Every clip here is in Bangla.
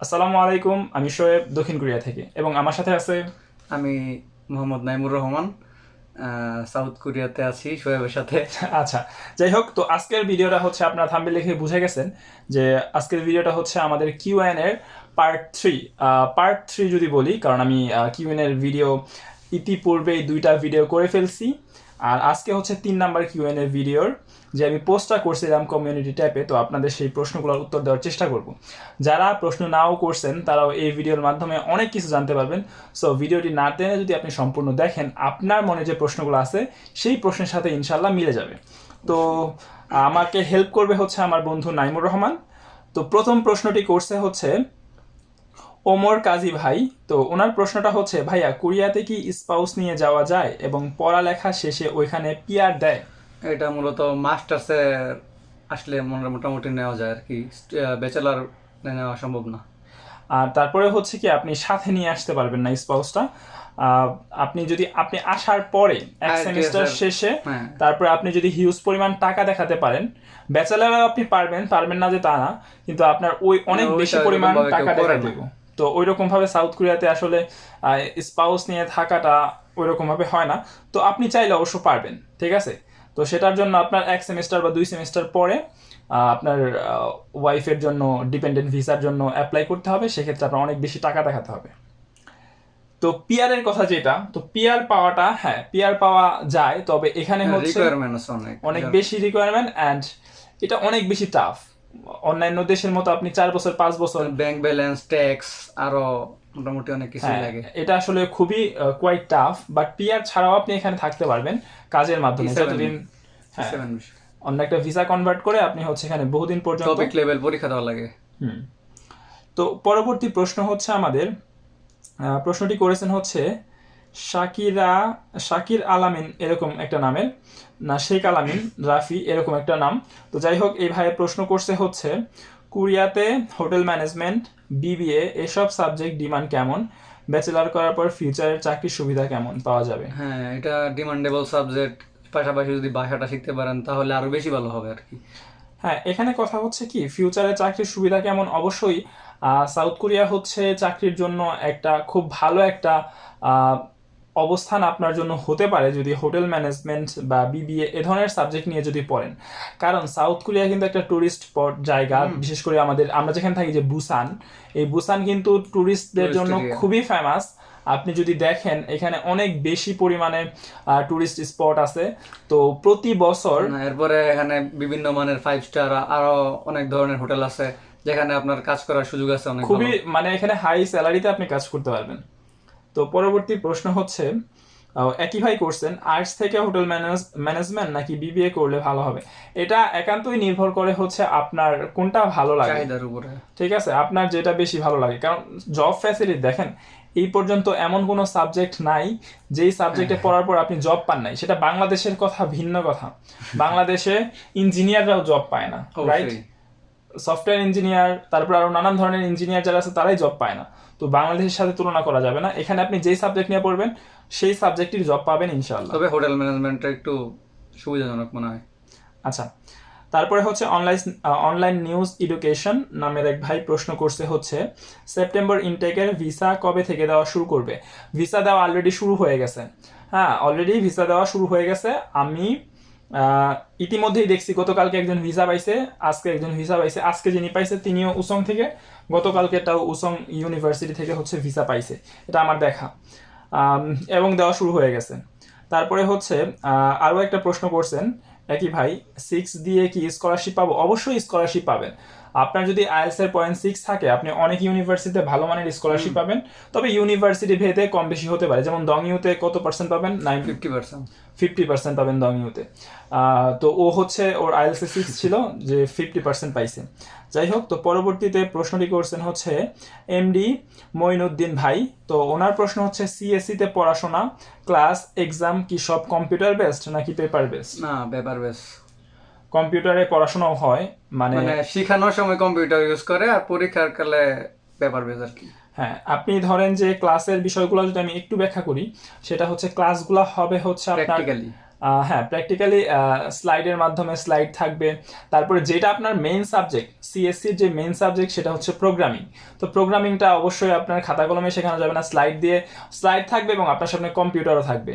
আসসালামু আলাইকুম আমি শোয়েব দক্ষিণ কোরিয়া থেকে। এবং আমার সাথে আছে আমি মোহাম্মদ নাইমুর রহমান সাউথ কোরিয়াতে আছি শোয়েবের সাথে। আচ্ছা যাই হোক তো আজকের ভিডিওটা হচ্ছে আপনারা থাম্বে লিখে বুঝে গেছেন যে আজকের ভিডিওটা হচ্ছে আমাদের কিউ এন এর পার্ট থ্রি পার্ট থ্রি যদি বলি কারণ আমি কিউ এন এর ভিডিও ইতিপূর্বেই দুইটা ভিডিও করে ফেলছি। আর আজকে হচ্ছে তিন নাম্বার কিউ এন এর ভিডিওর যে আমি পোস্টটা করছিলাম কমিউনিটি ট্যাপে তো আপনাদের সেই প্রশ্নগুলোর উত্তর দেওয়ার চেষ্টা করব। যারা প্রশ্ন নাও করছেন, তারাও এই ভিডিওর মাধ্যমে অনেক কিছু জানতে পারবেন। সো ভিডিওটি না টেনে যদি আপনি সম্পূর্ণ দেখেন, আপনার মনে যে প্রশ্নগুলো আছে, সেই প্রশ্নের সাথে ইনশাল্লাহ মিলে যাবে। তো, আমাকে হেল্প করবে হচ্ছে আমার বন্ধু নাইমুর রহমান। তো, প্রথম প্রশ্নটি করছে হচ্ছে, ওমর কাজী ভাই, তো ওনার প্রশ্নটা হচ্ছে, ভাইয়া, কোরিয়াতে কি স্পাউস নিয়ে যাওয়া যায় এবং পড়ালেখা শেষে ওইখানে পিয়ার দেয়? এটা মূলত মাস্টার্সে আসলে মোটামুটি নেওয়া যায় আর কি। ব্যাচেলার নেওয়া সম্ভব না। আর তারপরে হচ্ছে কি আপনি সাথে নিয়ে আসতে পারবেন না স্পাউসটা আপনি যদি আপনি আসার পরে এক হ্যাঁ, সেমিস্টার শেষে হ্যাঁ। তারপরে আপনি যদি হিউজ পরিমাণ টাকা দেখাতে পারেন ব্যাচেলারও আপনি পারবেন পারবেন না যে তা না কিন্তু আপনার ওই অনেক বেশি পরিমাণ টাকা দেখা। তো ওই রকম ভাবে সাউথ কোরিয়াতে আসলে স্পাউস নিয়ে থাকাটা ওই রকম ভাবে হয় না। তো আপনি চাইলে অবশ্য পারবেন ঠিক আছে? তো সেটার জন্য আপনার এক সেমিস্টার বা দুই সেমিস্টার পরে আপনার ওয়াইফের জন্য ডিপেন্ডেন্ট ভিসার জন্য অ্যাপ্লাই করতে হবে সেক্ষেত্রে আপনার অনেক বেশি টাকা দেখাতে হবে। তো পিয়ারের কথা যেটা তো পিয়ার পাওয়াটা হ্যাঁ পিয়ার পাওয়া যায় তবে এখানে হচ্ছে অনেক অনেক বেশি রিকোয়ারমেন্ট অ্যান্ড এটা অনেক বেশি টাফ অন্যান্য দেশের মতো আপনি চার বছর পাঁচ বছর ব্যাংক ব্যালেন্স ট্যাক্স আরও মোটামুটি অনেক কিছু হ্যাঁ, লাগে। এটা আসলে খুবই কোয়াইট টাফ বাট পিয়ার ছাড়াও আপনি এখানে থাকতে পারবেন কাজের মাধ্যমে। যতদিন হ্যাঁ, অন্য একটা ভিসা কনভার্ট করে আপনি হচ্ছে এখানে বহুদিন পর্যন্ত টপিক লেভেল পরীক্ষা দেওয়া লাগে। হুম। তো পরবর্তী প্রশ্ন হচ্ছে আমাদের প্রশ্নটি করেছেন হচ্ছে শাকিরা শাকির আলামিন এরকম একটা নামের না শেখ আলামিন রাফি এরকম একটা নাম। তো যাই হোক এই ভাইয়ের প্রশ্ন করছে হচ্ছে কোরিয়াতে হোটেল ম্যানেজমেন্ট বিবিএ এসব সাবজেক্ট ডিমান্ড কেমন? ব্যাচেলার করার পর ফিউচারের চাকরির সুবিধা কেমন পাওয়া যাবে? হ্যাঁ এটা ডিমান্ডেবল সাবজেক্ট। পাশাপাশি যদি ভাষাটা শিখতে পারেন তাহলে আরও বেশি ভালো হবে আর কি। হ্যাঁ এখানে কথা হচ্ছে কি ফিউচারে চাকরির সুবিধা কেমন? অবশ্যই সাউথ কোরিয়া হচ্ছে চাকরির জন্য একটা খুব ভালো একটা অবস্থান আপনার জন্য হতে পারে যদি হোটেল ম্যানেজমেন্ট বা বিবিএ এ ধরনের সাবজেক্ট নিয়ে যদি পড়েন। কারণ সাউথ কোরিয়া কিন্তু একটা টুরিস্ট স্পট জায়গা বিশেষ করে আমাদের আমরা যেখানে থাকি যে বুসান এই বুসান কিন্তু টুরিস্টদের জন্য খুবই ফেমাস আপনি যদি দেখেন এখানে অনেক বেশি পরিমাণে টুরিস্ট স্পট আছে। তো প্রতি বছর এরপরে এখানে বিভিন্ন মানের ফাইভ স্টার আরও অনেক ধরনের হোটেল আছে যেখানে আপনার কাজ করার সুযোগ আছে অনেক খুবই মানে এখানে হাই স্যালারিতে আপনি কাজ করতে পারবেন। তো পরবর্তী প্রশ্ন হচ্ছে একই ভাই করছেন আর্টস থেকে হোটেল ম্যানেজমেন্ট নাকি বিবিএ করলে ভালো হবে? এটা একান্তই নির্ভর করে হচ্ছে আপনার কোনটা ভালো লাগে। উপরে। ঠিক আছে? আপনার যেটা বেশি ভালো লাগে। কারণ জব ফ্যাসিলিটি দেখেন এই পর্যন্ত এমন কোনো সাবজেক্ট নাই যেই সাবজেক্টে পড়ার পর আপনি জব পান নাই। সেটা বাংলাদেশের কথা ভিন্ন কথা। বাংলাদেশে ইঞ্জিনিয়াররাও জব পায় না রাইট সফটওয়্যার ইঞ্জিনিয়ার তারপর আরও নানান ধরনের ইঞ্জিনিয়ার যারা আছে তারাই জব পায় না। তো বাংলাদেশের সাথে তুলনা করা যাবে না। এখানে আপনি যেই সাবজেক্ট নিয়ে পড়বেন সেই সাবজেক্টের জব পাবেন ইনশাআল্লাহ। তবে হোটেল ম্যানেজমেন্টটা একটু সুবিধাজনক মনে হয়। আচ্ছা তারপরে হচ্ছে অনলাইন অনলাইন নিউজ এডুকেশন নামের এক ভাই প্রশ্ন করছে হচ্ছে সেপ্টেম্বর ইনটেকের ভিসা কবে থেকে দেওয়া শুরু করবে? ভিসা দেওয়া অলরেডি শুরু হয়ে গেছে। হ্যাঁ অলরেডি ভিসা দেওয়া শুরু হয়ে গেছে। আমি ইতিমধ্যেই দেখছি গতকালকে একজন ভিসা পাইছে, আজকে একজন ভিসা পাইছে, আজকে যিনি পাইছে তিনিও উসং থেকে গতকালকে তাও উসং ইউনিভার্সিটি থেকে হচ্ছে ভিসা পাইছে, এটা আমার দেখা। এবং দেওয়া শুরু হয়ে গেছে। তারপরে হচ্ছে আরও আরও একটা প্রশ্ন করছেন একই ভাই সিক্স দিয়ে কি স্কলারশিপ পাবো? অবশ্যই স্কলারশিপ পাবেন। আপনার যদি আইএলস এর পয়েন্ট সিক্স থাকে আপনি অনেক ইউনিভার্সিটিতে ভালো মানের স্কলারশিপ পাবেন। তবে ইউনিভার্সিটি ভেদে কম বেশি হতে পারে। যেমন দং ইউতে কত পার্সেন্ট পাবেন? Nine fifty percent fifty percent পাবেন দং ইউতে তো ও হচ্ছে ওর আইএলস এ সিক্স ছিল যে ফিফটি পার্সেন্ট পাইছে। যাই হোক তো পরবর্তীতে প্রশ্নটি করছেন হচ্ছে এমডি মঈনুদ্দিন ভাই। তো ওনার প্রশ্ন হচ্ছে সিএসসি তে পড়াশোনা ক্লাস এক্সাম কি সব কম্পিউটার বেসড নাকি পেপার বেসড না পেপার বেস কম্পিউটারে পড়াশোনাও হয় মানে মানে শেখানোর সময় কম্পিউটার ইউজ করে আর পরীক্ষার কালে পেপার বেস আর কি। হ্যাঁ আপনি ধরেন যে ক্লাসের বিষয়গুলো যদি আমি একটু ব্যাখ্যা করি সেটা হচ্ছে ক্লাসগুলো হবে হচ্ছে আপনার হ্যাঁ প্র্যাকটিক্যালি স্লাইডের মাধ্যমে স্লাইড থাকবে। তারপরে যেটা আপনার মেইন সাবজেক্ট সিএসসির যে মেইন সাবজেক্ট সেটা হচ্ছে প্রোগ্রামিং তো প্রোগ্রামিংটা অবশ্যই আপনার খাতা কলমে শেখানো যাবে না স্লাইড দিয়ে স্লাইড থাকবে এবং আপনার সামনে কম্পিউটারও থাকবে।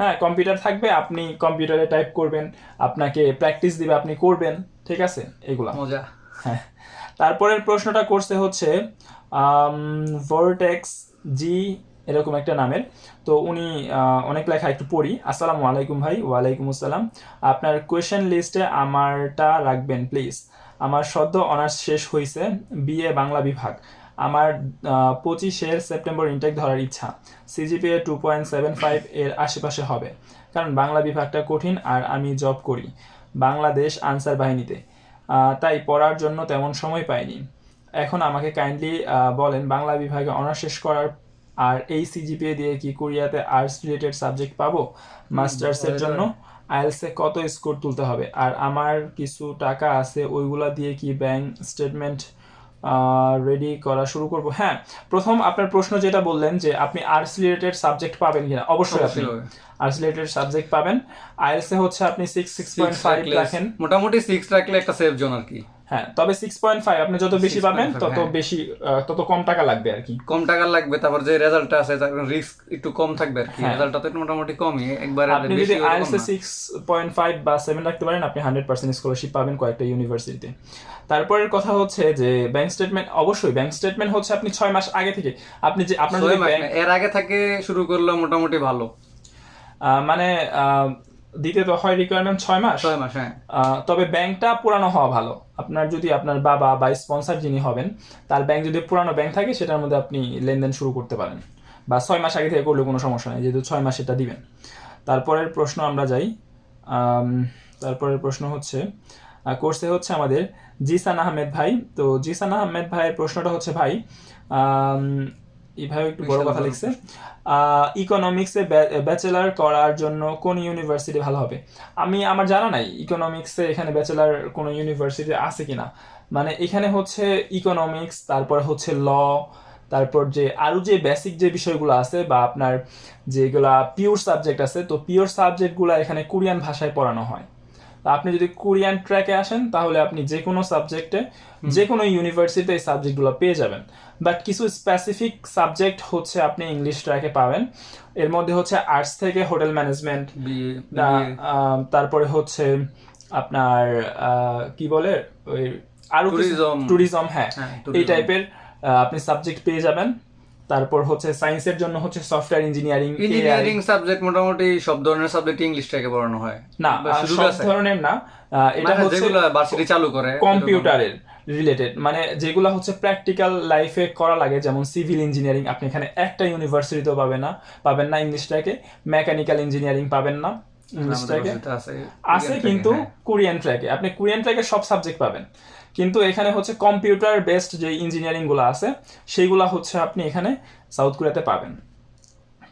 হ্যাঁ কম্পিউটার থাকবে আপনি কম্পিউটারে টাইপ করবেন আপনাকে প্র্যাকটিস দিবে আপনি করবেন ঠিক আছে? এগুলা। মজা। হ্যাঁ। তারপরের প্রশ্নটা করছে হচ্ছে ভোরটেক্স জি এরকম একটা নামের। তো উনি অনেক লেখা একটু পড়ি। আসসালামু আলাইকুম ভাই ওয়ালাইকুম আসসালাম। আপনার কোয়েশ্চেন লিস্টে আমারটা রাখবেন প্লিজ আমার সদ্য অনার্স শেষ হয়েছে বিএ বাংলা বিভাগ। আমার পঁচিশের সেপ্টেম্বর ইনটেক ধরার ইচ্ছা। CGPA two point seven five এর আশেপাশে হবে। কারণ বাংলা বিভাগটা কঠিন আর আমি জব করি। বাংলাদেশ আনসার বাহিনীতে। তাই পড়ার জন্য তেমন সময় পাইনি। এখন আমাকে কাইন্ডলি বলেন বাংলা বিভাগে অনার্স শেষ করার আর এই সিজিপিএ দিয়ে কি কোরিয়াতে আর্টস রিলেটেড সাবজেক্ট পাবো? মাস্টার্সের জন্য? আইএলসে কত স্কোর তুলতে হবে? আর আমার কিছু টাকা আছে ওইগুলা দিয়ে কি ব্যাংক স্টেটমেন্ট রেডি করা শুরু করব। হ্যাঁ প্রথম আপনার প্রশ্ন যেটা বললেন যে আপনি আর্টস রিলেটেড সাবজেক্ট পাবেন কিনা অবশ্যই আপনি আর্টস রিলেটেড সাবজেক্ট পাবেন। আইএলসে হচ্ছে আপনি সিক্স সিক্স পয়েন্ট ফাইভ রাখেন। মোটামুটি সিক্স রাখলে একটা সেফ জোন আর কি। হ্যাঁ তবে সিক্স পয়েন্ট ফাইভ আপনি যত বেশি পাবেন তত হ্যাঁ। বেশি তত কম টাকা লাগবে আর কি। কম টাকা লাগবে তারপর যে রেজাল্টটা আছে তার রিস্ক একটু কম থাকবে আর কি। হ্যাঁ। রেজাল্টটা তো মোটামুটি কমই একবার আপনি যদি ওরকম সিক্স পয়েন্ট ফাইভ বা সেভেন রাখতে পারেন আপনি হান্ড্রেড পার্সেন্ট স্কলারশিপ পাবেন কয়েকটা ইউনিভার্সিটিতে তারপরের কথা হচ্ছে যে ব্যাংক স্টেটমেন্ট অবশ্যই ব্যাংক স্টেটমেন্ট হচ্ছে আপনি ছয় মাস আগে থেকে। আপনি যে আপনার এর আগে থেকে শুরু করলে মোটামুটি ভালো। মানে আহ, দিতে তো হয় রিকোয়ারমেন্ট ছয় মাস। ছয় মাস হ্যাঁ। তবে ব্যাংকটা পুরানো হওয়া ভালো। আপনার যদি আপনার বাবা বা স্পন্সর যিনি হবেন তার ব্যাংক যদি পুরানো ব্যাংক থাকে সেটার মধ্যে আপনি লেনদেন শুরু করতে পারেন। বা ছয় মাস আগে থেকে করলে কোনো সমস্যা নেই যেহেতু ছয় মাস এটা দিবেন। তারপরের প্রশ্ন আমরা যাই। তারপরের প্রশ্ন হচ্ছে কোর্সে হচ্ছে আমাদের জিসান আহমেদ ভাই। তো জিসান আহমেদ ভাইয়ের প্রশ্নটা হচ্ছে ভাই ভাই একটু বড় কথা লিখছে? ইকোনমিক্সে ব্যাচেলার করার জন্য কোন ইউনিভার্সিটি ভালো হবে? আমি আমার জানা নাই ইকোনমিক্সে এখানে ব্যাচেলার কোন ইউনিভার্সিটি আছে কিনা। মানে এখানে হচ্ছে ইকোনমিক্স তারপর হচ্ছে ল তারপর যে আরও যে বেসিক যে বিষয়গুলো আছে বা আপনার যেগুলা পিওর সাবজেক্ট আছে তো পিওর সাবজেক্টগুলো এখানে কোরিয়ান ভাষায় পড়ানো হয়। তা আপনি যদি কোরিয়ান ট্র্যাকে আসেন তাহলে আপনি যে কোনো সাবজেক্টে যে কোনো ইউনিভার্সিটিতে এই সাবজেক্টগুলো পেয়ে যাবেন। বাট কিছু স্পেসিফিক সাবজেক্ট হচ্ছে আপনি ইংলিশ ট্র্যাকে পাবেন। এর মধ্যে হচ্ছে আর্টস থেকে হোটেল ম্যানেজমেন্ট তারপরে হচ্ছে আপনার কি বলে? ওই আরও. ট্যুরিজম হ্যাঁ। হ্যাঁ, এই টাইপের আপনি সাবজেক্ট পেয়ে যাবেন। তারপর হচ্ছে সায়েন্সের জন্য হচ্ছে সফটওয়্যার ইঞ্জিনিয়ারিং ইঞ্জিনিয়ারিং সাবজেক্ট মোটামুটি সব ধরনের সাবজেক্ট ইংলিশ থেকে পড়ানো হয়। না সব ধরনের না। এটা মানে হচ্ছে যেগুলো ভার্সিটি চালু করে কম্পিউটারের রিলেটেড মানে যেগুলো হচ্ছে প্র্যাকটিক্যাল লাইফে করা লাগে যেমন সিভিল ইঞ্জিনিয়ারিং আপনি এখানে একটা ইউনিভার্সিটিতেও পাবেন না পাবেন না ইংলিশটাকে মেকানিক্যাল ইঞ্জিনিয়ারিং পাবেন না ইংলিশটাকে। আছে কিন্তু। কোরিয়ান ট্র্যাকে আপনি কোরিয়ান ট্র্যাকে সব সাবজেক্ট পাবেন। কিন্তু এখানে হচ্ছে কম্পিউটার বেসড যে ইঞ্জিনিয়ারিংগুলো আছে সেইগুলা হচ্ছে আপনি এখানে সাউথ কোরিয়াতে পাবেন।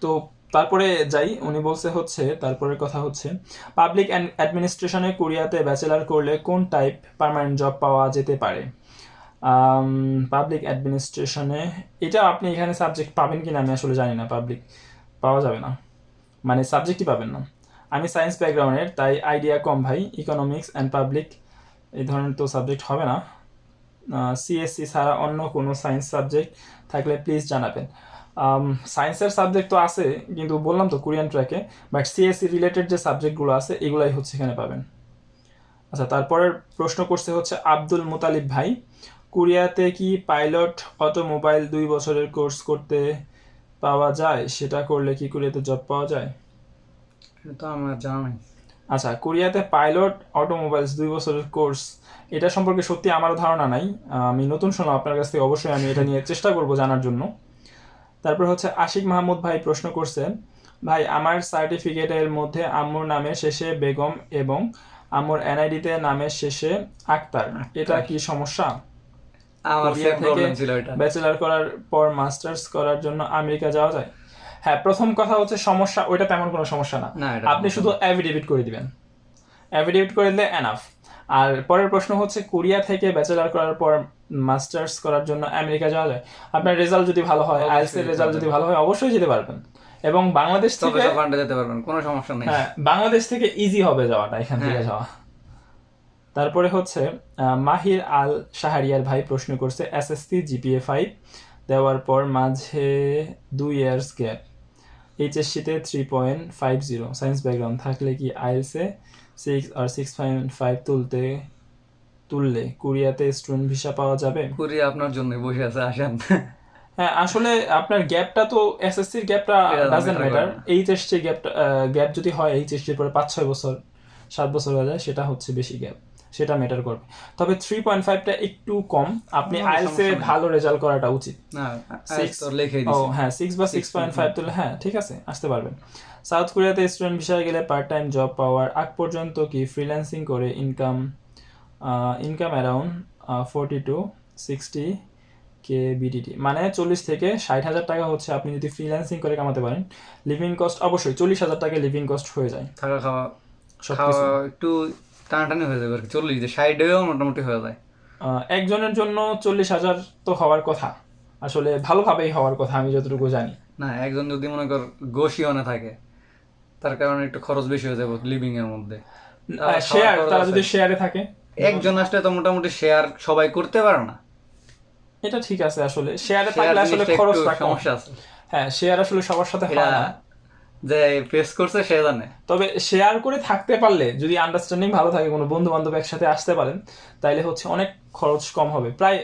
তো তারপরে যাই, উনি বলছে হচ্ছে, তারপরের কথা হচ্ছে পাবলিক অ্যাডমিনিস্ট্রেশনে কোরিয়াতে ব্যাচেলার করলে কোন টাইপ পার্মানেন্ট জব পাওয়া যেতে পারে? পাবলিক অ্যাডমিনিস্ট্রেশনে এটা আপনি এখানে সাবজেক্ট পাবেন কি না আমি আসলে জানি না পাবলিক পাওয়া যাবে না। মানে সাবজেক্টই পাবেন না। আমি সায়েন্স ব্যাকগ্রাউন্ডের তাই আইডিয়া কম ভাই ইকোনমিক্স অ্যান্ড পাবলিক এই ধরনের তো সাবজেক্ট হবে না। সিএসসি ছাড়া অন্য কোনো সায়েন্স সাবজেক্ট থাকলে প্লিজ জানাবেন। সায়েন্সের সাবজেক্ট তো আছে কিন্তু বললাম তো কোরিয়ান ট্র্যাকে বাট সিএসসি রিলেটেড যে সাবজেক্টগুলো আছে এগুলাই হচ্ছে এখানে পাবেন। আচ্ছা তারপরের প্রশ্ন করছে হচ্ছে আব্দুল মুতালিব ভাই কোরিয়াতে কি পাইলট অটোমোবাইল দুই বছরের কোর্স করতে পাওয়া যায়? সেটা করলে কি কোরিয়াতে জব পাওয়া যায়? তো আমার জানা নাই। আচ্ছা কোরিয়াতে পাইলট অটোমোবাইলস দুই বছরের কোর্স এটা সম্পর্কে সত্যি আমারও ধারণা নাই। আমি নতুন শুনলাম আপনার কাছ থেকে অবশ্যই আমি এটা নিয়ে চেষ্টা করব জানার জন্য। তারপর হচ্ছে আশিক মাহমুদ ভাই প্রশ্ন করছে ভাই আমার সার্টিফিকেটের মধ্যে আম্মুর নামের শেষে বেগম এবং আম্মুর এনআইডিতে নামের শেষে আক্তার। এটা কি সমস্যা? আমার প্রবলেম ছিল এটা। ব্যাচেলার করার পর মাস্টার্স করার জন্য আমেরিকা যাওয়া যায়? হ্যাঁ প্রথম কথা হচ্ছে সমস্যা ওইটা তেমন কোনো সমস্যা না। না আপনি শুধু অ্যাফিডেভিট করে দিবেন। অ্যাফিডেভিট করে দিলে এনাফ আর পরের প্রশ্ন হচ্ছে কোরিয়া থেকে ব্যাচেলার করার পর মাস্টার্স করার জন্য আমেরিকা যাওয়া যায়? আপনার রেজাল্ট যদি ভালো হয় আইএলস এর রেজাল্ট যদি ভালো হয় অবশ্যই যেতে পারবেন। এবং বাংলাদেশ থেকে যেতে পারবেন কোনো সমস্যা নেই। হ্যাঁ বাংলাদেশ থেকে ইজি হবে যাওয়াটা এখান থেকে হ্যাঁ। যাওয়া। তারপরে হচ্ছে মাহির আল শাহরিয়ার ভাই প্রশ্ন করছে এসএসসি জিপিএ ফাইভ দেওয়ার পর মাঝে দুই years gap এইচএসসিতে three point five zero science background থাকলে কি আইএলসে সিক্স আর সিক্স ফাইভ তুলতে তুললে কোরিয়াতে স্টুডেন্ট ভিসা পাওয়া যাবে? কোরিয়া আপনার জন্য বসে আছে আসেন। হ্যাঁ আসলে আপনার গ্যাপটা তো এসএসসির গ্যাপটা ডাজেন্ট ম্যাটার। এইচএসসি গ্যাপটা গ্যাপ যদি হয় এইচএসসির পরে পাঁচ ছয় বছর সাত বছর হয়ে যায় সেটা হচ্ছে বেশি গ্যাপ সেটা ম্যাটার করবে। তবে থ্রি পয়েন্ট ফাইভটা একটু কম। আপনি আইএলসে ভালো রেজাল্ট করাটা উচিত। হ্যাঁ সিক্স বা সিক্স পয়েন্ট ফাইভ তুলে হ্যাঁ ঠিক আছে আসতে পারবেন। সাউথ কোরিয়াতে স্টুডেন্ট বিষয়ে গেলে পার্ট টাইম জব পাওয়ার আগ পর্যন্ত কি ফ্রিল্যান্সিং করে income income around forty to sixty K BDT মানে চল্লিশ থেকে ষাট হাজার টাকা হচ্ছে আপনি যদি ফ্রিল্যান্সিং করে কামাতে পারেন। লিভিং কস্ট অবশ্যই চল্লিশ হাজার টাকা লিভিং কস্ট হয়ে যায়। থাকা খাওয়া একটু টানাটানি হয়ে যাবে আর কি চল্লিশ যে সাইডেও মোটামুটি হয়ে যায়। একজনের জন্য চল্লিশ হাজার তো হওয়ার কথা। আসলে ভালোভাবেই হওয়ার কথা আমি যতটুকু জানি। না একজন যদি মনে কর গোশিওনে থাকে তার কারণে একটু খরচ বেশি হয়ে যাবে লিভিং এর মধ্যে। শেয়ার তারা যদি শেয়ারে থাকে? একজন আসলে তো মোটামুটি শেয়ার সবাই করতে পারে না। এটা ঠিক আছে আসলে শেয়ারে থাকলে আসলে খরচটা সমস্যা আছে। হ্যাঁ শেয়ার আসলে সবার সাথে হয় না। যে ফেস করছে সে জানে। তবে শেয়ার করে থাকতে পারলে যদি আন্ডারস্ট্যান্ডিং ভালো থাকে কোনো বন্ধু বান্ধব একসাথে আসতে পারেন তাইলে হচ্ছে অনেক খরচ কম হবে। প্রায়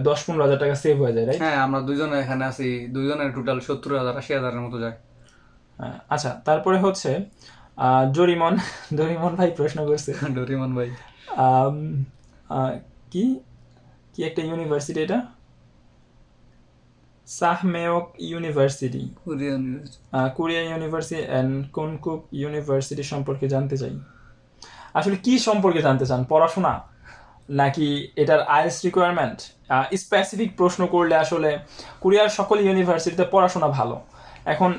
দশ পনেরো হাজার টাকা সেভ হয়ে যায় রাইট হ্যাঁ আমরা দুজনে এখানে আছি দুজনের টোটাল সত্তর হাজার আশি হাজারের মতো যায়। আচ্ছা তারপরে হচ্ছে আহ, জরিমন জরিমন ভাই প্রশ্ন করছে। ডরিমন ভাই। কি? কি একটা ইউনিভার্সিটি এটা? Sahmyook university Korean ah, Korea university and Konkuk university সম্পর্কে জানতে চাই। আসলে কি সম্পর্কে জানতে চান? পড়াশোনা? নাকি এটার আইএস রিকোয়ারমেন্ট স্পেসিফিক প্রশ্ন করলে আসলে কোরিয়ার সকল ইউনিভার্সিটিতে পড়াশোনা ভালো। এখন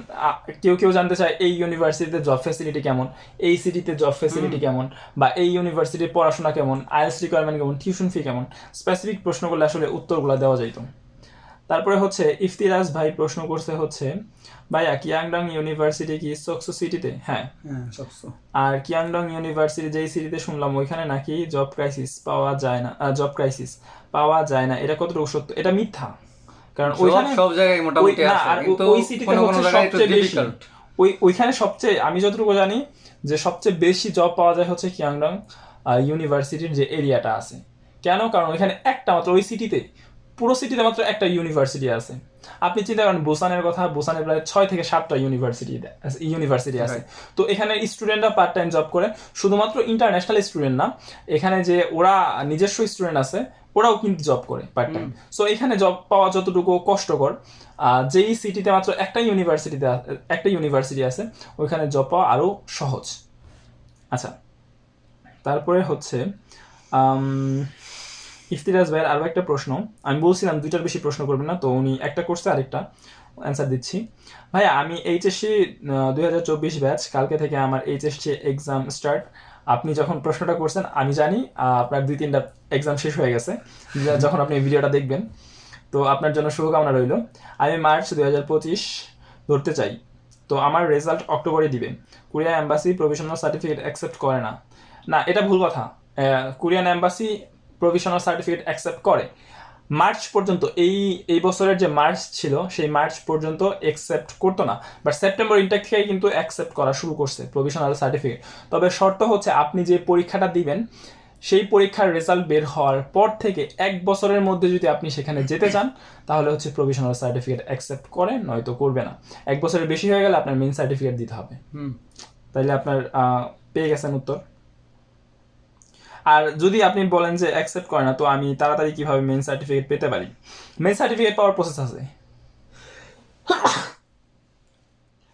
কেউ কেউ জানতে চায় এই ইউনিভার্সিটিতে জব ফ্যাসিলিটি কেমন? এই সিটিতে জব ফ্যাসিলিটি কেমন? বা এই ইউনিভার্সিটির পড়াশোনা কেমন? আইএস রিকোয়ারমেন্ট কেমন? টিউশন ফি কেমন? স্পেসিফিক প্রশ্ন করলে আসলে উত্তরগুলো দেওয়া যাইত। তারপরে হচ্ছে ইফতিরাজ ভাই প্রশ্ন করছে হচ্ছে ভাইয়া কিয়াংডং ইউনিভার্সিটি কি সকসো সিটিতে? হ্যাঁ। হ্যাঁ আর কিয়াংডং ইউনিভার্সিটি যেই সিটিতে শুনলাম ওইখানে নাকি জব ক্রাইসিস পাওয়া যায় না জব ক্রাইসিস পাওয়া যায় না। এটা কতটুকু সত্য? এটা মিথ্যা। কারণ ওইখানে সব জায়গায় মোটামুটি আছে কিন্তু ওই সিটিতে কোনো কোনো হচ্ছে জায়গায় একটু সবচেয়ে বেশি। ওই ওইখানে সবচেয়ে আমি যতটুকু জানি যে সবচেয়ে বেশি জব পাওয়া যায় হচ্ছে কিয়াংডং ইউনিভার্সিটির যে এরিয়াটা আছে। কেন? কারণ ওইখানে একটা মাত্র ওই সিটিতে পুরো সিটিতে মাত্র একটা ইউনিভার্সিটি আছে। আপনি চিন্তা করেন বুসানের কথা বুসানে প্রায় ছয় থেকে সাতটা ইউনিভার্সিটি ইউনিভার্সিটি আছে তো এখানে স্টুডেন্টরা পার্ট টাইম জব করে শুধুমাত্র ইন্টারন্যাশনাল স্টুডেন্ট না এখানে যে ওরা নিজস্ব স্টুডেন্ট আছে ওরাও কিন্তু জব করে পার্ট টাইম সো এখানে জব পাওয়া যতটুকু কষ্টকর যেই সিটিতে মাত্র একটা ইউনিভার্সিটিতে একটা ইউনিভার্সিটি আছে ওইখানে জব পাওয়া আরও সহজ। আচ্ছা তারপরে হচ্ছে ইফতিরাজ ভাইয়ের আরও একটা প্রশ্ন। আমি বলছিলাম, দুইটার বেশি প্রশ্ন করবেন না, তো উনি একটা করছে, আরেকটা অ্যান্সার দিচ্ছি। ভাইয়া, আমি এইচএসসি দুই হাজার চব্বিশ ব্যাচ কালকে থেকে আমার এইচএসসি এক্সাম স্টার্ট আপনি যখন প্রশ্নটা করছেন, আমি জানি আপনার দুই তিনটা এক্সাম শেষ হয়ে গেছে। যখন আপনি ভিডিওটা দেখবেন। তো আপনার জন্য শুভকামনা রইল। আমি মার্চ দুই হাজার পঁচিশ ধরতে চাই। তো আমার রেজাল্ট অক্টোবরে দিবে। Korea embassy provisional certificate accept করে না। না, এটা ভুল কথা। Korean embassy provisional certificate accept করে। মার্চ পর্যন্ত এই এই বছরের যে মার্চ ছিল সেই মার্চ পর্যন্ত অ্যাকসেপ্ট করতো না। বাট সেপ্টেম্বর ইনটেক থেকে কিন্তু অ্যাকসেপ্ট করা শুরু করছে প্রভিশনাল সার্টিফিকেট তবে শর্ত হচ্ছে আপনি যে পরীক্ষাটা দিবেন সেই পরীক্ষার রেজাল্ট বের হওয়ার পর থেকে এক বছরের মধ্যে যদি আপনি সেখানে যেতে চান তাহলে হচ্ছে প্রভিশনাল সার্টিফিকেট অ্যাকসেপ্ট করে নয়তো করবে না। এক বছরের বেশি হয়ে গেলে আপনার মেন সার্টিফিকেট দিতে হবে। হুম। তাইলে আপনার পেয়ে গেছেন উত্তর। আর যদি আপনি বলেন যে অ্যাকসেপ্ট করে না তো আমি তাড়াতাড়ি কীভাবে মেন সার্টিফিকেট পেতে পারি? মেন সার্টিফিকেট পাওয়ার প্রসেস আছে।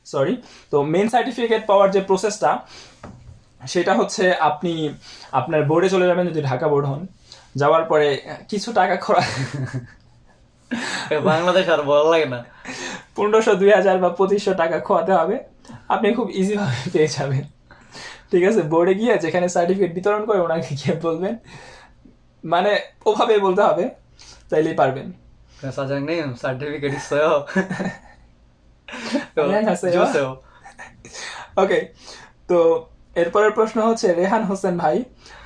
সরি তো মেন সার্টিফিকেট পাওয়ার যে প্রসেসটা সেটা হচ্ছে আপনি আপনার বোর্ডে চলে যাবেন যদি ঢাকা বোর্ড হন। যাওয়ার পরে কিছু টাকা খরচ বাংলাদেশ আর ভালো লাগে না। পনেরোশো দুই হাজার বা পঁচিশশো টাকা খোয়াতে হবে। আপনি খুব ইজিভাবে পেয়ে যাবেন। ঠিক আছে বোর্ডে গিয়ে যেখানে সার্টিফিকেট বিতরণ করে ওনাকে গিয়ে বলবেন। মানে ওভাবে বলতে হবে তাইলেই পারবেন। নেই সার্টিফিকেট ওকে তো এরপরের প্রশ্ন হচ্ছে রেহান হোসেন ভাই।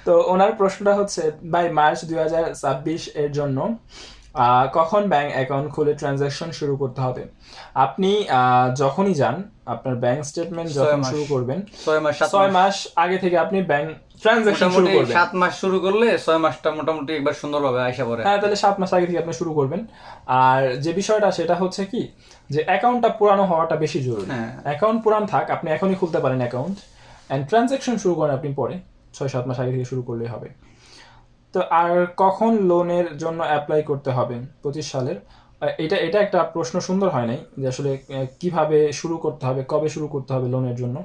তো ওনার প্রশ্নটা হচ্ছে ভাই মার্চ দুই হাজার ছাব্বিশ এর জন্য কখন ব্যাংক অ্যাকাউন্ট খুলে ট্রানজ্যাকশন শুরু করতে হবে? আপনি যখনই যান আপনার ব্যাংক স্টেটমেন্ট যখন শুরু করবেন ছয় মাস ছয় মাস। আগে থেকে আপনি ব্যাংক ট্রানজ্যাকশন শুরু করবেন। সাত মাস শুরু করলে ছয় মাসটা মোটামুটি একবার সুন্দরভাবে আইসা পড়ে। হ্যাঁ তাহলে সাত মাস আগে থেকে আপনি শুরু করবেন। আর যে বিষয়টা সেটা হচ্ছে কি যে অ্যাকাউন্টটা পুরানো হওয়াটা বেশি জরুরি। হ্যাঁ। অ্যাকাউন্ট পুরান থাক আপনি এখনই খুলতে পারেন অ্যাকাউন্ট অ্যান্ড শুরু করেন আপনি পরে। ছয় সাত মাস আগে থেকে শুরু করলেই হবে। তো আর কখন লোনের জন্য অ্যাপ্লাই করতে হবে? পঁচিশ সালের। এটা এটা একটা প্রশ্ন সুন্দর হয় নাই যে আসলে কীভাবে শুরু করতে হবে, কবে শুরু করতে হবে লোনের জন্য।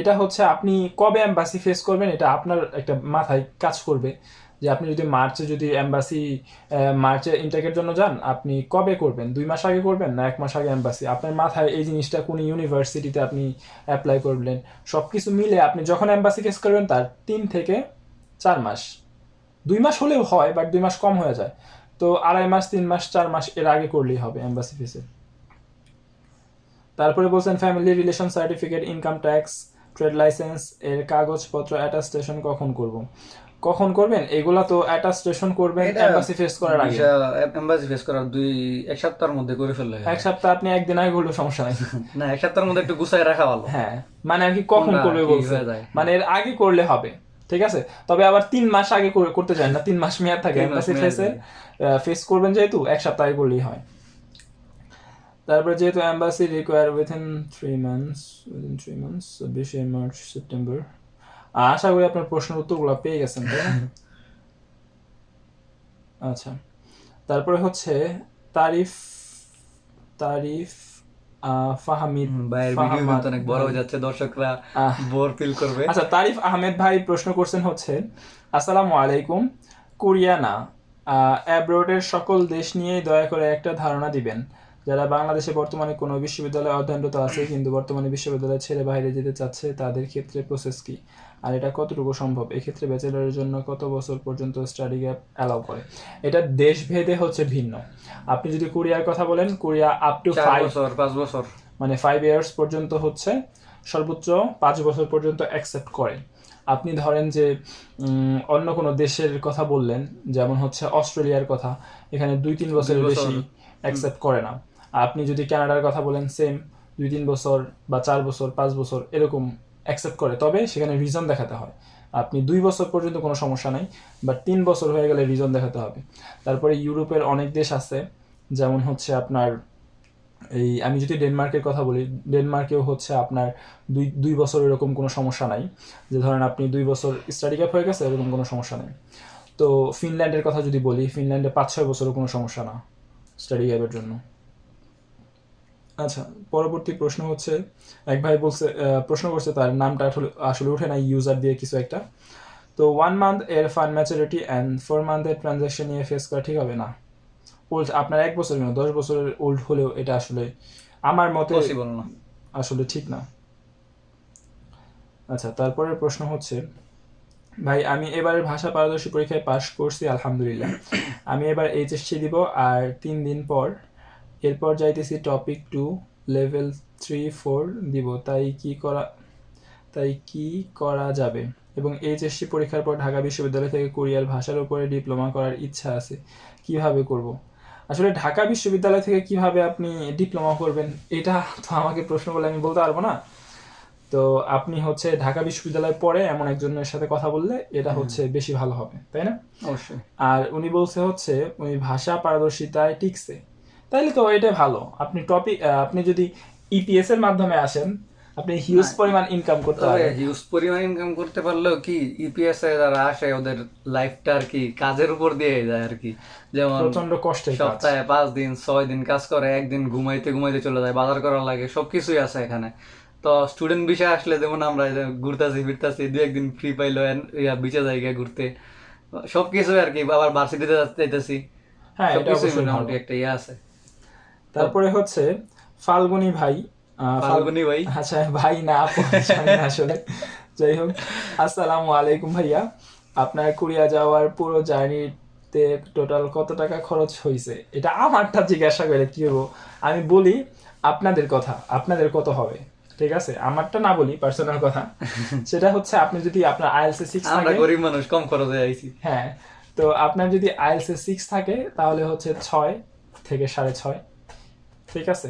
এটা হচ্ছে আপনি কবে অ্যাম্বাসি ফেস করবেন, এটা আপনার একটা মাথায় কাজ করবে। যে আপনি যদি মার্চে, যদি অ্যাম্বাসি মার্চে ইনটেকের জন্য যান, আপনি কবে করবেন? দুই মাস আগে করবেন না এক মাস আগে অ্যাম্বাসি আপনার মাথায় এই জিনিসটা কোন ইউনিভার্সিটিতে আপনি অ্যাপ্লাই করলেন? সব কিছু মিলে আপনি যখন অ্যাম্বাসি ফেস করবেন, তার তিন থেকে চার মাস। দুই মাস হলেও হয় বাট দুই মাস কম হয়ে যায়। তো আড়াই মাস তিন মাস চার মাস এর আগে করলেই হবে এম্বাসি ফিসে তারপরে বলছেন family relation certificate income tax trade licence এর কাগজপত্র অ্যাটাস্টেশন কখন করব? কখন করবেন? এগুলা তো অ্যাটাস্টেশন করবেন এম্বাসি ফেস করার আগে। এম্বাসি ফেস করার দুই এক সপ্তাহের মধ্যে করে ফেললে এক সপ্তাহ আপনি একদিন আগে করলেও সমস্যা নাই। না এক সপ্তাহের মধ্যে একটু গুছাই রাখা ভালো। হ্যাঁ মানে আর কি কখন করবে বলছে? মানে এর আগে করলে হবে। ঠিক আছে? তবে আবার তিন মাস আগে করতে চান না তিন মাস মেয়াদ থাকে এম্বাসি মেয়াদ ফেসে করবেন যেহেতু এক সপ্তাহ করলেই হয়। তারপরে যেহেতু embassy require within three months within three months বিশে মার্চ সেপ্টেম্বর। আশা করি আপনার প্রশ্নের উত্তরগুলো পেয়ে গেছেন তাই না? আচ্ছা। তারপরে হচ্ছে তারিফ তারিফ ফাহামিদ ভাইয়ের ভিডিও কিন্তু অনেক বড় হয়ে যাচ্ছে দর্শকরা বোর ফিল করবে। আচ্ছা তারিফ আহমেদ ভাই প্রশ্ন করছেন হচ্ছে আসসালামু আলাইকুম কোরিয়ানা অ্যাব্রোডের সকল দেশ নিয়েই দয়া করে একটা ধারণা দিবেন। যারা বাংলাদেশে বর্তমানে কোনো বিশ্ববিদ্যালয়ে অধ্যয়নরত আছে কিন্তু বর্তমানে বিশ্ববিদ্যালয় ছেড়ে বাইরে যেতে চাচ্ছে তাদের ক্ষেত্রে প্রসেস কি? আর এটা কতটুকু সম্ভব? এক্ষেত্রে ব্যাচেলরের জন্য কত বছর পর্যন্ত স্টাডি গ্যাপ অ্যালাউ করে? এটা দেশভেদে হচ্ছে ভিন্ন। আপনি যদি কোরিয়ার কথা বলেন কোরিয়া আপ টু ফাইভ বছর পাঁচ বছর। মানে ফাইভ ইয়ার্স পর্যন্ত হচ্ছে সর্বোচ্চ পাঁচ বছর পর্যন্ত অ্যাকসেপ্ট করে আপনি ধরেন যে অন্য কোনো দেশের কথা বললেন যেমন হচ্ছে অস্ট্রেলিয়ার কথা এখানে দুই তিন বছরের বছর। বেশি অ্যাকসেপ্ট করে না। আপনি যদি কানাডার কথা বলেন সেম দুই তিন বছর বা চার বছর পাঁচ বছর এরকম অ্যাকসেপ্ট করে। তবে সেখানে রিজন দেখাতে হয়। আপনি দুই বছর পর্যন্ত কোনো সমস্যা নাই বাট তিন বছর হয়ে গেলে রিজন দেখাতে হবে। তারপরে ইউরোপের অনেক দেশ আছে, যেমন হচ্ছে আপনার এই, আমি যদি ডেনমার্কের কথা বলি, ডেনমার্কেও হচ্ছে আপনার দুই দুই বছর এরকম কোনো সমস্যা নাই। যে ধরেন আপনি দুই বছর স্টাডি গ্যাপ হয়ে গেছে, এরকম কোনো সমস্যা নেই। তো ফিনল্যান্ডের কথা যদি বলি, ফিনল্যান্ডে পাঁচ ছয় বছরও কোনো সমস্যা না স্টাডি গ্যাপের জন্য। আচ্ছা পরবর্তী প্রশ্ন হচ্ছে এক ভাই বলছে প্রশ্ন করছে তার নামটা আসলে উঠে নাই ইউজার দিয়ে কিছু একটা। তো ওয়ান মান্থ এর ফান্ড ম্যাচুরিটি অ্যান্ড ফোর মান্থের ট্রানজ্যাকশন নিয়ে ফেস করা ঠিক হবে না। ওল্ড আপনার এক বছর কেন দশ বছরের ওল্ড হলেও এটা আসলে আমার মতে না। আসলে ঠিক না। আচ্ছা তারপরের প্রশ্ন হচ্ছে ভাই আমি এবারের ভাষা পারদর্শী পরীক্ষায় পাশ করছি আলহামদুলিল্লাহ। আমি এবার এইচএসসি দিব আর তিন দিন পর এরপর যাইতেছি topic two level three four দিব। তাই কি করা তাই কি করা যাবে? এবং এইচএসসি পরীক্ষার পর ঢাকা বিশ্ববিদ্যালয় থেকে কোরিয়ার ভাষার উপরে ডিপ্লোমা করার ইচ্ছা আছে। কীভাবে করব? আসলে ঢাকা বিশ্ববিদ্যালয় থেকে কীভাবে আপনি ডিপ্লোমা করবেন এটা তো আমাকে প্রশ্ন বলে আমি বলতে পারব না। তো আপনি হচ্ছে ঢাকা বিশ্ববিদ্যালয়ে পড়ে এমন একজনের সাথে কথা বললে এটা হচ্ছে বেশি ভালো হবে তাই না? অবশ্যই। আর উনি বলছে হচ্ছে উনি ভাষা পারদর্শিতায় টিকছে। তাইলে তো এটা ভালো। আপনি টপিক আপনি যদি ইপিএস এর মাধ্যমে আসেন আপনি হিউজ পরিমাণ ইনকাম করতে তবে পারবেন হিউজ পরিমাণ ইনকাম করতে পারলেও কি ইপিএস এ যারা আসে ওদের লাইফটা আর কি কাজের উপর দিয়ে যায় আর কি। যেমন প্রচণ্ড কষ্টের কাজ। সপ্তাহে পাঁচ দিন ছয় দিন কাজ করে একদিন ঘুমাইতে ঘুমাইতে চলে যায় বাজার করা লাগে সবকিছুই আছে এখানে। তো স্টুডেন্ট বিষয় আসলে যেমন আমরা ঘুরতেছি ফিরতাছি দু একদিন ফ্রি পাইলো ইয়া বিচে জায়গায় ঘুরতে। সবকিছু আর কি আবার ভার্সিটিতে যাইতেছি। হ্যাঁ এটা সবকিছুই অবশ্যই মোটামুটি একটা ইয়ে আছে। তারপরে হচ্ছে ফাল্গুনি ভাই ফাল্গুনি ভাই? আচ্ছা ভাই না আসলে। যাই হোক আসসালামু আলাইকুম ভাইয়া। আপনার কোরিয়া যাওয়ার পুরো জার্নিতে টোটাল কত টাকা খরচ হয়েছে এটা আমারটা জিজ্ঞাসা করে কি হব আমি বলি আপনাদের কথা আপনাদের কত হবে? ঠিক আছে? আমারটা না বলি পার্সোনাল কথা। সেটা হচ্ছে আপনি যদি আপনার আইএলসি সিক্স আমরা গরিব মানুষ কম খরচে আইছি। হ্যাঁ তো আপনার যদি আইএলসি সিক্স থাকে তাহলে হচ্ছে ছয় থেকে সাড়ে ছয়। ঠিক আছে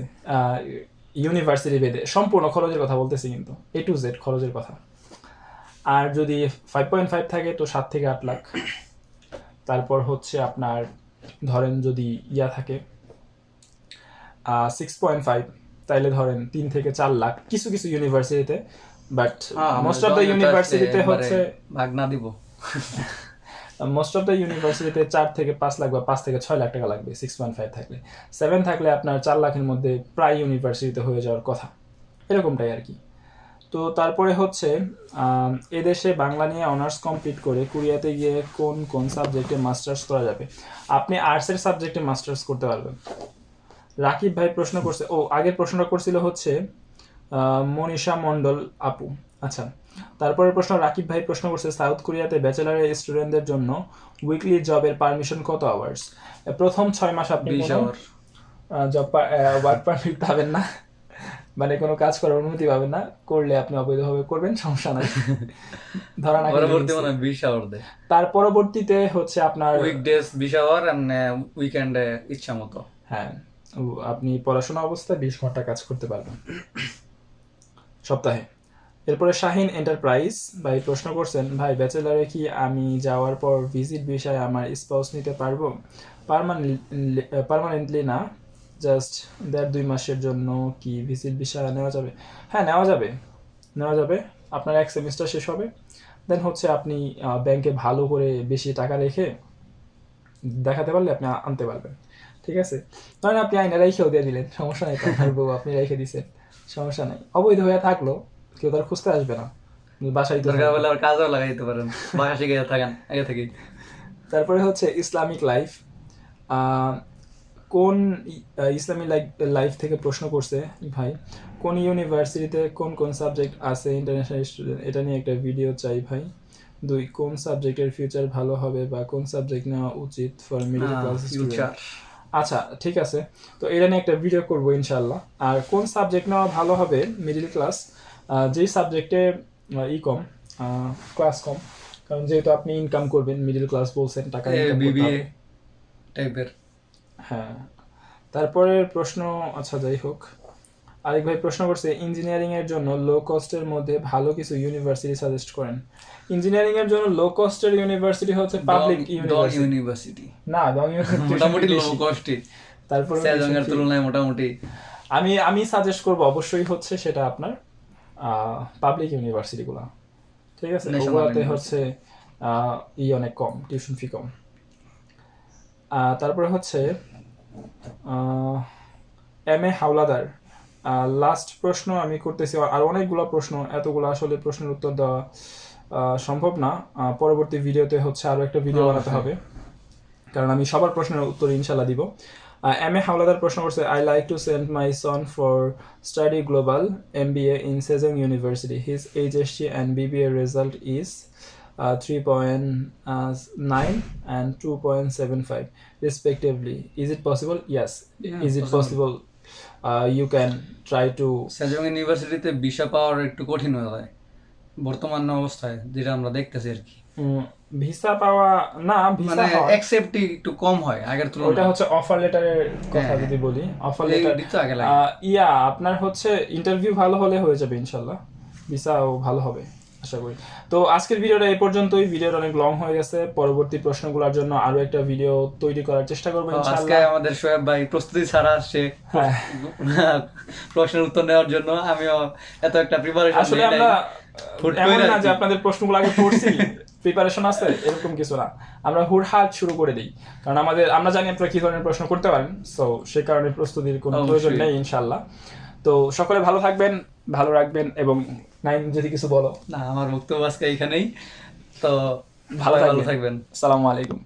ইউনিভার্সিটি বেদে সম্পূর্ণ খরচের কথা বলতেছি কিন্তু এ টু জেড খরচের কথা। আর যদি ফাইভ পয়েন্ট ফাইভ থাকে তো সাত থেকে আট লাখ। তারপর হচ্ছে আপনার ধরেন যদি ইয়া থাকে সিক্স পয়েন্ট ফাইভ তাইলে ধরেন তিন থেকে চার লাখ কিছু কিছু ইউনিভার্সিটিতে বাট মোস্ট অফ দ্য ইউনিভার্সিটিতে হচ্ছে ভাগ না দিব। মোস্ট অফ দ্য ইউনিভার্সিটিতে চার থেকে পাঁচ লাখ বা পাঁচ থেকে ছয় লাখ টাকা লাগবে সিক্স পয়েন্ট ফাইভ থাকলে। সেভেন থাকলে আপনার চার লাখের মধ্যে প্রায় ইউনিভার্সিটিতে হয়ে যাওয়ার কথা। এরকমটাই আর কি। তো তারপরে হচ্ছে এদেশে বাংলা নিয়ে অনার্স কমপ্লিট করে কোরিয়াতে গিয়ে কোন কোন সাবজেক্টে মাস্টার্স করা যাবে? আপনি আর্টসের সাবজেক্টে মাস্টার্স করতে পারবেন। রাকিব ভাই প্রশ্ন করছে, ও আগের প্রশ্নটা করছিল হচ্ছে মনীষা মণ্ডল আপু। আচ্ছা তারপরে প্রশ্ন রাকিব ভাই প্রশ্ন করছে সাউথ কোরিয়াতে ব্যাচেলারের স্টুডেন্টদের জন্য উইকলি জবের পারমিশন কত আওয়ার্স প্রথম ছয় মাস আপনি জব ওয়ার্ক পারমিট পাবেন না। মানে কোনো কাজ করার অনুমতি পাবেন না। করলে আপনি অবৈধভাবে করবেন সমস্যা নাই। ধরা না পরবর্তী মানে বিশ আওয়ার দেয় তার পরবর্তীতে হচ্ছে আপনার উইকডেজ বিশ আওয়ার এমনি উইকেন্ডে ইচ্ছা মতো। হ্যাঁ। আপনি পড়াশোনা অবস্থায় বিশ ঘণ্টা কাজ করতে পারবেন। সপ্তাহে। এরপরে শাহিন এন্টারপ্রাইজ, ভাই প্রশ্ন করছেন, ভাই, ব্যাচেলারে কি আমি যাওয়ার পর ভিজিট বিষয়ে আমার স্পাউস নিতে পারব? পারমানেন্টলি না, জাস্ট দেড় দুই মাসের জন্য কি ভিজিট বিষয়ে নেওয়া যাবে? হ্যাঁ নেওয়া যাবে নেওয়া যাবে, আপনার এক সেমিস্টার শেষ হবে। দেন হচ্ছে আপনি ব্যাংকে ভালো করে বেশি টাকা রেখে দেখাতে পারলে আপনি আনতে পারবেন। ঠিক আছে? ধরেন আপনি আইনে রেখেও দিয়ে দিলেন, সমস্যা নেই বউ আপনি রেখে দিছেন, সমস্যা নেই। অবৈধ হয়ে থাকল কেউ তার খুঁজতে আসবে না। বাসায় দরকার হলে আবার কাজও লাগাই দিতে পারেন। বাসা শিখে থাকেন আগে থেকেই। তারপরে হচ্ছে ইসলামিক লাইফ। কোন ইসলামী লাইফ থেকে প্রশ্ন করছে ভাই কোন ইউনিভার্সিটিতে কোন কোন সাবজেক্ট আছে ইন্টারন্যাশনাল স্টুডেন্ট এটা নিয়ে একটা ভিডিও চাই ভাই। দুই কোন সাবজেক্টের ফিউচার ভালো হবে বা কোন সাবজেক্ট নেওয়া উচিত ফর মিডল ক্লাস ফিউচার আচ্ছা ঠিক আছে। তো এটা নিয়ে একটা ভিডিও করব ইনশাল্লাহ আর কোন সাবজেক্ট নেওয়া ভালো হবে মিডিল ক্লাস যেই সাবজেক্টে ই কম ক্লাস কম কারণ যেহেতু আপনি ইনকাম করবেন মিডিল ক্লাস বলছেন টাকা বিবিএ টাইপের হ্যাঁ। তারপরে প্রশ্ন আচ্ছা যাই হোক। আরেক ভাই প্রশ্ন করছে ইঞ্জিনিয়ারিং এর জন্য লো কস্টের মধ্যে ভালো কিছু ইউনিভার্সিটি সাজেস্ট করেন। ইঞ্জিনিয়ারিং এর জন্য লো কস্টের ইউনিভার্সিটি হচ্ছে পাবলিক ইউনিভার্সিটি ইউনিভার্সিটি না দং ইউনিভার্সিটি মোটামুটি লো কস্টে তারপর তুলনায় মোটামুটি। আমি আমি সাজেস্ট করব অবশ্যই হচ্ছে সেটা আপনার। পাবলিক ইউনিভার্সিটিগুলো ঠিক আছে? ওগুলোতে হচ্ছে ই অনেক কম টিউশন ফি কম। তারপরে হচ্ছে এম এ হাওলাদার। লাস্ট প্রশ্ন আমি করতেছি আর অনেকগুলো প্রশ্ন এতগুলো আসলে প্রশ্নের উত্তর দেওয়া আহ, সম্ভব না। পরবর্তী ভিডিওতে হচ্ছে আরও একটা ভিডিও বানাতে হবে। কারণ আমি সবার প্রশ্নের উত্তর ইনশাল্লাহ দিব। এম এ হাওলাদার প্রশ্ন করছে I like to send my son for study global M B A in Sejong university his H S C and BBA result is three point nine and two point seven five respectively is it possible yes Yeah, is it possible. Possible you can try to Sejong ইউনিভার্সিটিতে ভিসা পাওয়ার একটু কঠিন হয়ে যায়। বর্তমান অবস্থায় যেটা আমরা দেখতেছি আর কি। ভিসা পাওয়া না ভিসা মানে অ্যাকসেপ্টই একটু কম হয় আগের ওটা হচ্ছে অফার লেটারের কথা হ্যাঁ, যদি বলি। অফার লেটার দিতে আগে লাগে। ইয়া আপনার হচ্ছে ইন্টারভিউ ভালো হলে হয়ে যাবে ইনশাল্লাহ। ভিসাও ভালো হবে আশা করি। তো আজকের ভিডিওটা এই পর্যন্তই। ভিডিওটা অনেক লং হয়ে গেছে। পরবর্তী প্রশ্নগুলোর জন্য আরও একটা ভিডিও তৈরি করার চেষ্টা করব আজকে আমাদের সোহেব ভাই প্রস্তুতি ছাড়া আসছে। হ্যাঁ। প্রশ্নের উত্তর নেওয়ার জন্য আমিও এত একটা প্রিপারেশন আসলে আমরা এমন না যে আপনাদের প্রশ্নগুলো আগে পড়ছি। প্রিপারেশন আছে এরকম কিছু না। আমরা হুড়হাট শুরু করে দিই কারণ আমাদের আমরা জানি আপনারা কি ধরনের প্রশ্ন করতে পারেন সো সে কারণে প্রস্তুতির কোনো প্রয়োজন নেই ইনশাল্লাহ তো সকলে ভালো থাকবেন ভালো রাখবেন এবং নাইন যদি কিছু বলো। না আমার বক্তব্য আজকে এখানেই তো ভালো ভালো থাকবেন। সালামু আলাইকুম।